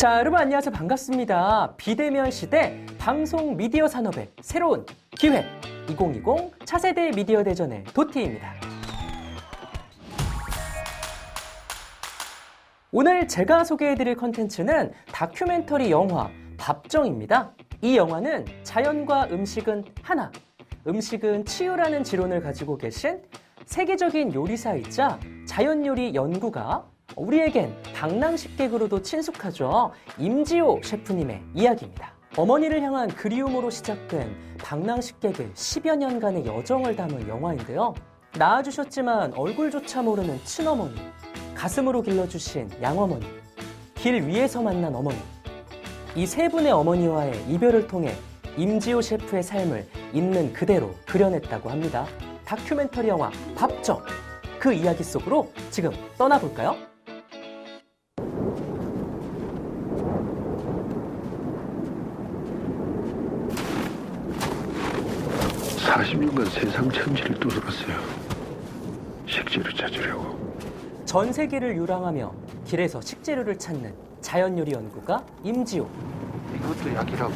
자, 여러분 안녕하세요. 반갑습니다. 비대면 시대 방송 미디어 산업의 새로운 기회 2020 차세대 미디어 대전의 도티입니다. 오늘 제가 소개해드릴 컨텐츠는 다큐멘터리 영화 밥정입니다. 이 영화는 자연과 음식은 하나, 음식은 치유라는 지론을 가지고 계신 세계적인 요리사이자 자연 요리 연구가 우리에겐 방랑식객으로도 친숙하죠. 임지호 셰프님의 이야기입니다. 어머니를 향한 그리움으로 시작된 방랑식객의 10여 년간의 여정을 담은 영화인데요. 낳아주셨지만 얼굴조차 모르는 친어머니, 가슴으로 길러주신 양어머니, 길 위에서 만난 어머니. 이 세 분의 어머니와의 이별을 통해 임지호 셰프의 삶을 있는 그대로 그려냈다고 합니다. 다큐멘터리 영화 밥정. 그 이야기 속으로 지금 떠나볼까요? 40년간 세상 천지를 두드렸어요. 식재료 찾으려고. 전 세계를 유랑하며 길에서 식재료를 찾는 자연 요리 연구가 임지호. 이것도 약이라고.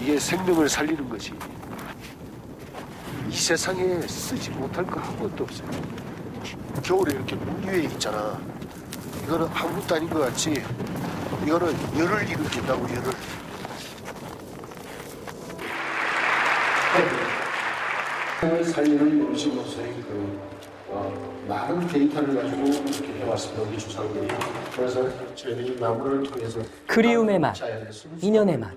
이게 생명을 살리는 것이. 이 세상에 쓰지 못할 거 아무것도 없어요. 겨울에 이렇게 문 위에 있잖아. 이거는 아무것도 아닌 것 같지. 이거는 열을 일으킨다고 열을. 을 살리는 음식으로서의 그 어, 많은 데이터를 가지고 이렇게 해왔습니다. 우리 조상들이. 그래서 저희는 이 나무를 통해서 그리움의 맛, 인연의 맛.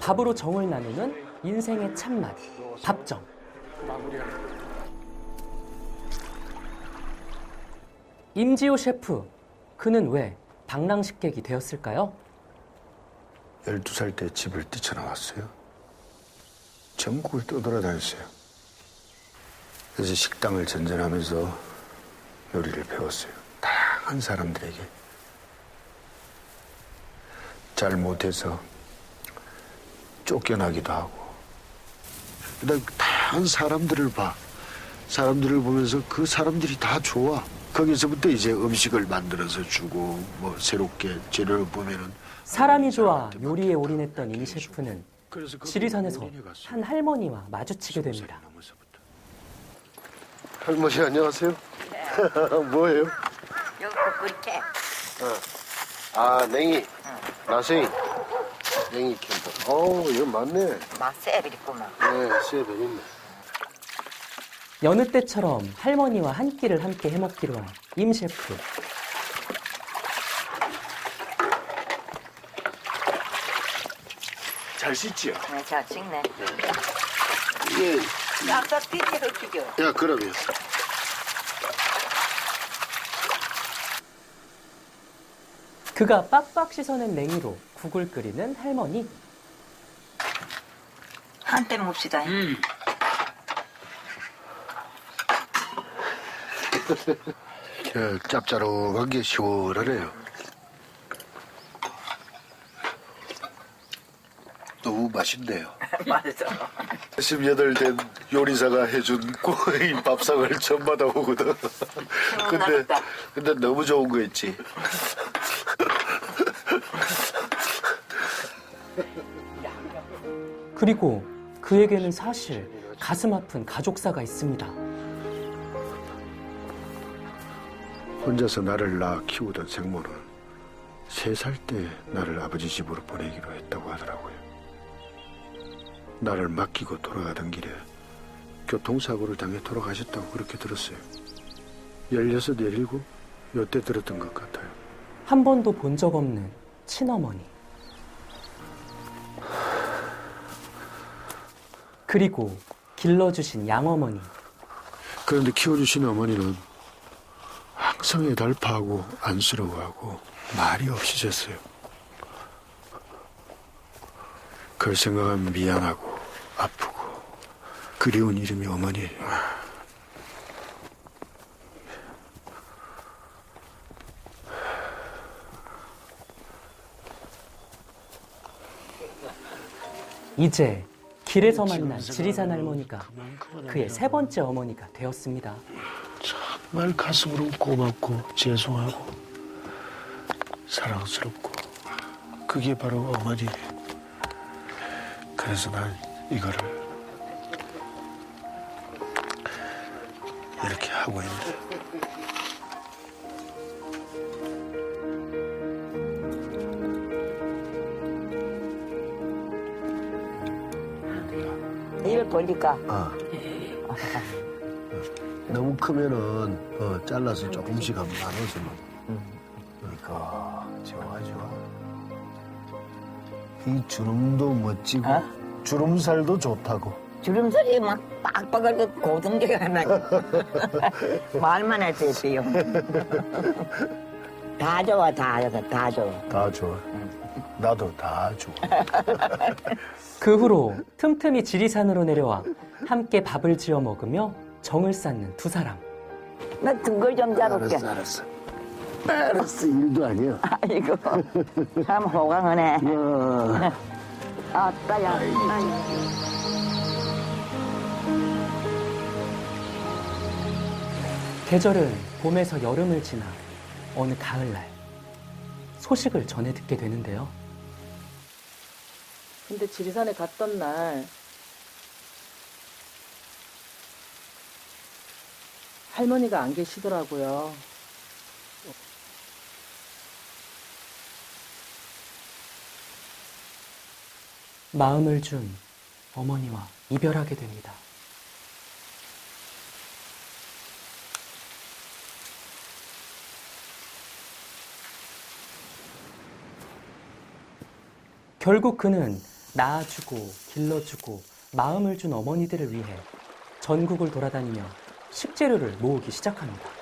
밥으로 정을 나누는 인생의 참맛, 밥정. 임지호 셰프, 그는 왜 방랑식객이 되었을까요? 12살 때 집을 뛰쳐나왔어요. 전국을 떠돌아다녔어요. 그래서 식당을 전전하면서 요리를 배웠어요. 다양한 사람들에게. 잘 못해서 쫓겨나기도 하고. 그다음 다양한 사람들을 봐. 사람들을 보면서 그 사람들이 다 좋아. 거기서부터 이제 음식을 만들어서 주고 뭐 새롭게 재료를 보면은 사람이 좋아 요리에 올인했던 임 셰프는 지리산에서. 한 할머니와 마주치게 됩니다. 할머니 안녕하세요. 뭐예요? 여기 그렇게 아 냉이, 나생이, 냉이 캠프. 어 이거 맞네. 맛세비리구만 네, 씨에 재밌네. 여느 때처럼 할머니와 한 끼를 함께 해먹기로 한 임 셰프. 잘 씻지요? 네, 잘 찍네 이게 싹싹 삐지를 튀겨 야 그러면 그가 빡빡 씻어낸 냉이로 국을 끓이는 할머니. 한때 봅시다 저 짭짤한 게 시원하네요. 너무 맛있네요. 맞아 18 된 요리사가 해준 꼬이 밥상을 처음 받아보거든. 근데. 근데 너무 좋은 거 있지. 그리고 그에게는 사실 가슴 아픈 가족사가 있습니다. 혼자서 나를 낳아 키우던 생모는 세 살 때 나를 아버지 집으로 보내기로 했다고 하더라고요. 나를 맡기고 돌아가던 길에 교통사고를 당해 돌아가셨다고 그렇게 들었어요. 16, 17, 요때 들었던 것 같아요. 한 번도 본 적 없는 친어머니. 그리고 길러주신 양어머니. 그런데 키워주신 어머니는 항상 애달파하고 안쓰러워하고 말이 없으셨어요. 그걸 생각하면 미안하고 아프고 그리운 이름이 어머니예요. 이제 길에서 만난 지리산 할머니가 그의 세 번째 어머니가 되었습니다. 정말 가슴으로 고맙고 죄송하고 사랑스럽고 그게 바로 어머니. 그래서 난 이거를 이렇게 하고 있는데. 이걸 돌릴까? 아. 너무 크면은 어, 잘라서 조금씩 한번 나눠서 그러니까 좋아 좋아. 이 주름도 멋지고 어? 주름살도 좋다고. 주름살이 막 빡빡하고 고정되가 나. 말만 할때 있어요. 다 좋아, 다 좋아, 다 좋아. 다 좋아. 나도 다 좋아. 그 후로 틈틈이 지리산으로 내려와 함께 밥을 지어 먹으며 정을 쌓는 두 사람. 나 등골 좀 잡을게. 알았어 알았어. 알았어 일도 아니야. 아이고, 참 호강하네. 어. 아따야. 아이고. 계절은 봄에서 여름을 지나 어느 가을날 소식을 전해 듣게 되는데요. 근데 지리산에 갔던 날 할머니가 안 계시더라고요. 마음을 준 어머니와 이별하게 됩니다. 결국 그는 낳아주고 길러주고 마음을 준 어머니들을 위해 전국을 돌아다니며 식재료를 모으기 시작합니다.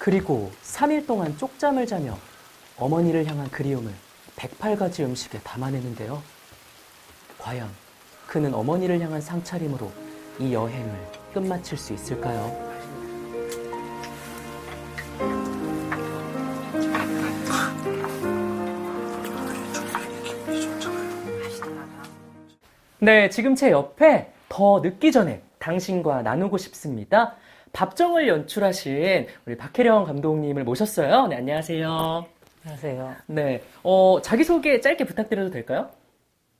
그리고 3일 동안 쪽잠을 자며 어머니를 향한 그리움을 108가지 음식에 담아내는데요. 과연 그는 어머니를 향한 상차림으로 이 여행을 끝마칠 수 있을까요? 네, 지금 제 옆에 더 늦기 전에 당신과 나누고 싶습니다. 밥정을 연출하신 우리 박혜령 감독님을 모셨어요. 네, 안녕하세요. 안녕하세요. 네, 어, 자기소개 짧게 부탁드려도 될까요?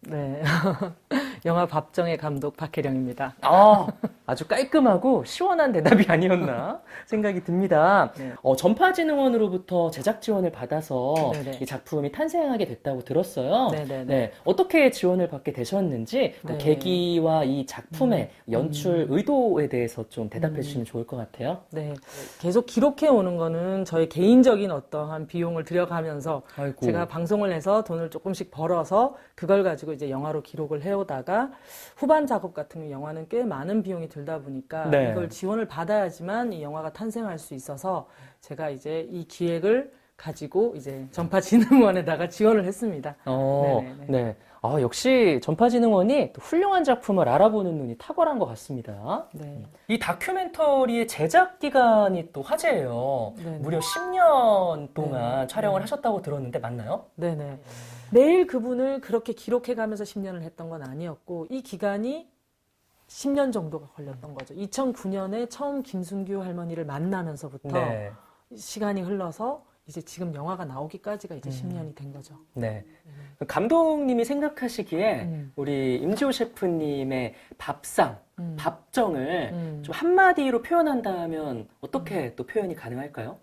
네. 영화 밥정의 감독 박혜령입니다. 아, 아주 깔끔하고 시원한 대답이 아니었나 생각이 듭니다. 네. 어, 전파진흥원으로부터 제작 지원을 받아서 네네. 이 작품이 탄생하게 됐다고 들었어요. 네네네. 네, 어떻게 지원을 받게 되셨는지 그 네. 계기와 이 작품의 연출 음. 의도에 대해서 좀 대답해 음. 주시면 좋을 것 같아요. 네. 계속 기록해 오는 거는 저의 개인적인 어떠한 비용을 들여가면서 아이고. 제가 방송을 해서 돈을 조금씩 벌어서 그걸 가지고 이제 영화로 기록을 해오다가 후반 작업 같은 영화는 꽤 많은 비용이 들다 보니까 네. 이걸 지원을 받아야지만 이 영화가 탄생할 수 있어서 제가 이제 이 기획을 가지고 이제 전파진흥원에다가 지원을 했습니다. 어, 네네네. 네. 아, 역시 전파진흥원이 또 훌륭한 작품을 알아보는 눈이 탁월한 것 같습니다. 네. 이 다큐멘터리의 제작 기간이 또 화제예요. 네네. 무려 10년 동안 네. 촬영을 네. 하셨다고 들었는데 맞나요? 네네. 매일 그분을 그렇게 기록해가면서 10년을 했던 건 아니었고, 이 기간이 10년 정도가 걸렸던 거죠. 2009년에 처음 김순규 할머니를 만나면서부터 네. 시간이 흘러서 이제 지금 영화가 나오기까지가 이제 음. 10년이 된 거죠. 네. 감독님이 생각하시기에 음. 우리 임지호 셰프님의 밥상, 음. 밥정을 음. 좀 한마디로 표현한다면 어떻게 또 표현이 가능할까요?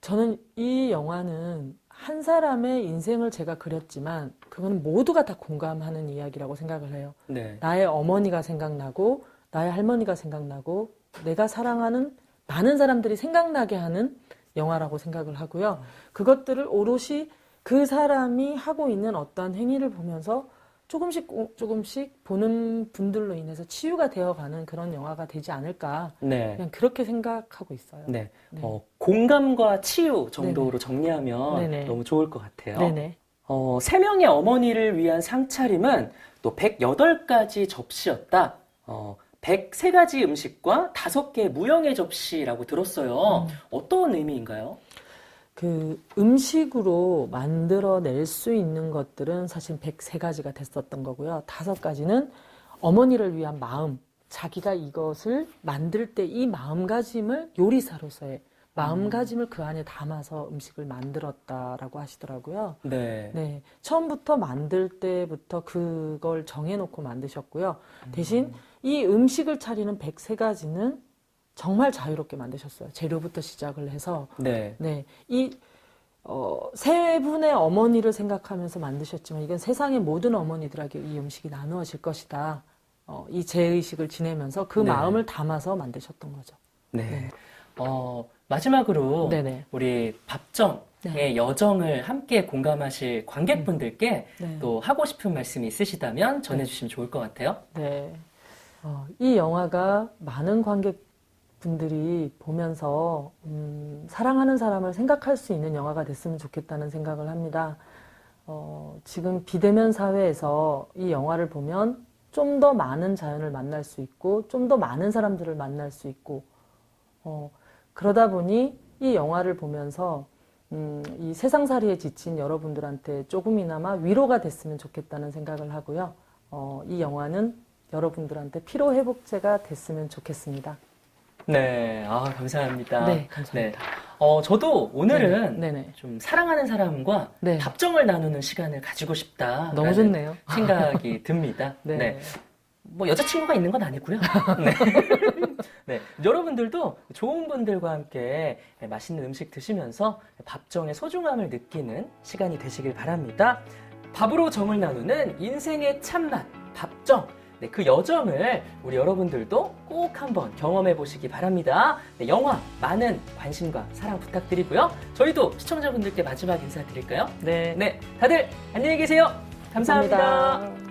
저는 이 영화는 한 사람의 인생을 제가 그렸지만 그건 모두가 다 공감하는 이야기라고 생각을 해요. 네. 나의 어머니가 생각나고 나의 할머니가 생각나고 내가 사랑하는 많은 사람들이 생각나게 하는 영화라고 생각을 하고요. 그것들을 오롯이 그 사람이 하고 있는 어떤 행위를 보면서 조금씩 조금씩 보는 분들로 인해서 치유가 되어가는 그런 영화가 되지 않을까 네. 그냥 그렇게 생각하고 있어요. 네. 네. 어, 공감과 치유 정도로 정리하면 네네. 너무 좋을 것 같아요. 네네. 어, 세 명의 어머니를 위한 상차림은 또 108가지 접시였다. 어, 103가지 음식과 5개 무형의 접시라고 들었어요. 음. 어떤 의미인가요? 그 음식으로 만들어낼 수 있는 것들은 사실 103가지가 됐었던 거고요. 다섯 가지는 어머니를 위한 마음, 자기가 이것을 만들 때 이 마음가짐을 요리사로서의 마음가짐을 그 안에 담아서 음식을 만들었다라고 하시더라고요. 네. 네. 처음부터 만들 때부터 그걸 정해놓고 만드셨고요. 대신 이 음식을 차리는 103가지는 정말 자유롭게 만드셨어요. 재료부터 시작을 해서. 네. 네. 이, 어, 세 분의 어머니를 생각하면서 만드셨지만 이건 세상의 모든 어머니들에게 이 음식이 나누어질 것이다. 어, 이 제의식을 지내면서 그 네. 마음을 담아서 만드셨던 거죠. 네. 네. 어, 마지막으로 네네. 우리 밥정의 네. 여정을 함께 공감하실 관객분들께 네. 또 하고 싶은 말씀이 있으시다면 전해주시면 좋을 것 같아요. 네. 어, 이 영화가 많은 관객분들이 보면서 음, 사랑하는 사람을 생각할 수 있는 영화가 됐으면 좋겠다는 생각을 합니다. 어, 지금 비대면 사회에서 이 영화를 보면 좀 더 많은 자연을 만날 수 있고 좀 더 많은 사람들을 만날 수 있고 어, 그러다 보니 이 영화를 보면서 음, 이 세상살이에 지친 여러분들한테 조금이나마 위로가 됐으면 좋겠다는 생각을 하고요. 어, 이 영화는 여러분들한테 피로 회복제가 됐으면 좋겠습니다. 네, 아, 감사합니다. 네, 감사합니다. 어, 저도 오늘은 네네. 네네. 좀 사랑하는 사람과 네. 밥정을 나누는 시간을 가지고 싶다. 너무 좋네요. 생각이 듭니다. 네. 네. 뭐 여자친구가 있는 건 아니고요. 네. 네. 여러분들도 좋은 분들과 함께 맛있는 음식 드시면서 밥정의 소중함을 느끼는 시간이 되시길 바랍니다. 밥으로 정을 나누는 인생의 참맛, 밥정. 네, 그 여정을 우리 여러분들도 꼭 한번 경험해 보시기 바랍니다. 네, 영화 많은 관심과 사랑 부탁드리고요. 저희도 시청자분들께 마지막 인사드릴까요? 네. 네, 다들 안녕히 계세요. 감사합니다. 감사합니다.